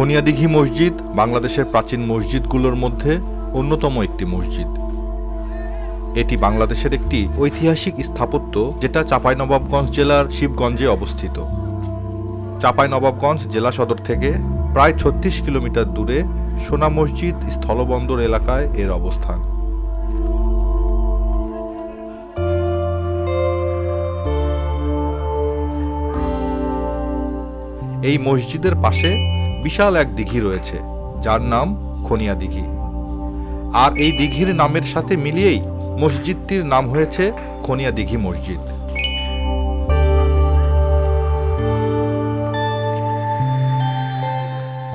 খনিয়াদিঘি মসজিদ বাংলাদেশের প্রাচীন মসজিদগুলোর মধ্যে অন্যতম একটি মসজিদ। এটি বাংলাদেশের একটি ঐতিহাসিক স্থাপত্য যেটা চাঁপাইনবাবগঞ্জ জেলার শিবগঞ্জে অবস্থিত। চাঁপাইনবাবগঞ্জ জেলা সদর থেকে প্রায় ছত্রিশ কিলোমিটার দূরে সোনা মসজিদ স্থলবন্দর এলাকায় এর অবস্থান। এই মসজিদের পাশে বিশাল এক দিঘি রয়েছে, যার নাম খনিয়া দিঘি। আর এই দিঘির নামের সাথে মিলিয়েই মসজিদটির নাম হয়েছে খনিয়া দিঘি মসজিদ।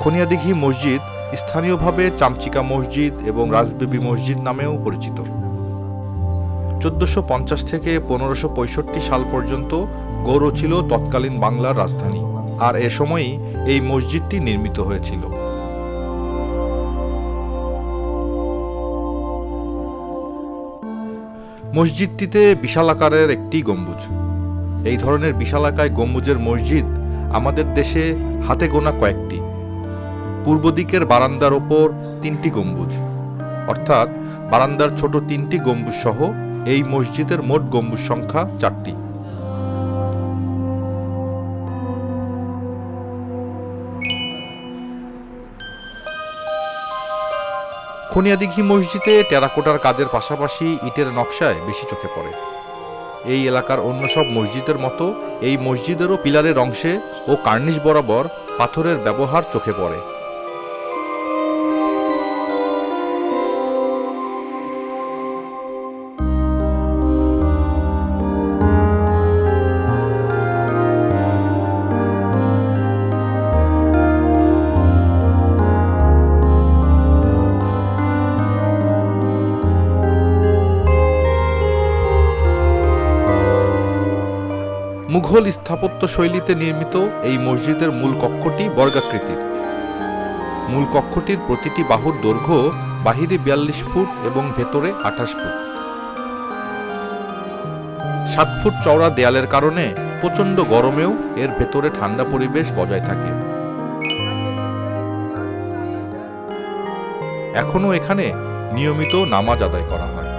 খনিয়া দিঘি মসজিদ স্থানীয়ভাবে চামচিকা মসজিদ এবং রাজবিবি মসজিদ নামেও পরিচিত। চোদ্দশো পঞ্চাশ থেকে পনেরোশো পঁয়ষট্টি সাল পর্যন্ত গৌড় ছিল তৎকালীন বাংলার রাজধানী। আর এ সময়ই এই মসজিদটি নির্মিত হয়েছিল। মসজিদটিতে বিশাল আকারের একটি গম্বুজ। এই ধরনের বিশালাকায় গম্বুজের মসজিদ আমাদের দেশে হাতে গোনা কয়েকটি। পূর্ব দিকের বারান্দার ওপর তিনটি গম্বুজ। অর্থাৎ বারান্দার ছোট তিনটি গম্বুজ সহ এই মসজিদের মোট গম্বুজ সংখ্যা চারটি। খনিয়াদিঘি মসজিদে টেরাকোটার কাজের পাশাপাশি ইটের নকশায় বেশি চোখে পড়ে। এই এলাকার অন্য সব মসজিদের মতো এই মসজিদেরও পিলারের অংশে ও কার্নিশ বরাবর পাথরের ব্যবহার চোখে পড়ে। মুঘল স্থাপত্য শৈলীতে নির্মিত এই মসজিদের মূল কক্ষটি বর্গাকৃতির। মূল কক্ষটির প্রতিটি বাহুর দৈর্ঘ্য বাহিরে বিয়াল্লিশ ফুট এবং ভেতরে আঠাশ ফুট। সাত ফুট চওড়া দেয়ালের কারণে প্রচণ্ড গরমেও এর ভেতরে ঠান্ডা পরিবেশ বজায় থাকে। এখনও এখানে নিয়মিত নামাজ আদায় করা হয়।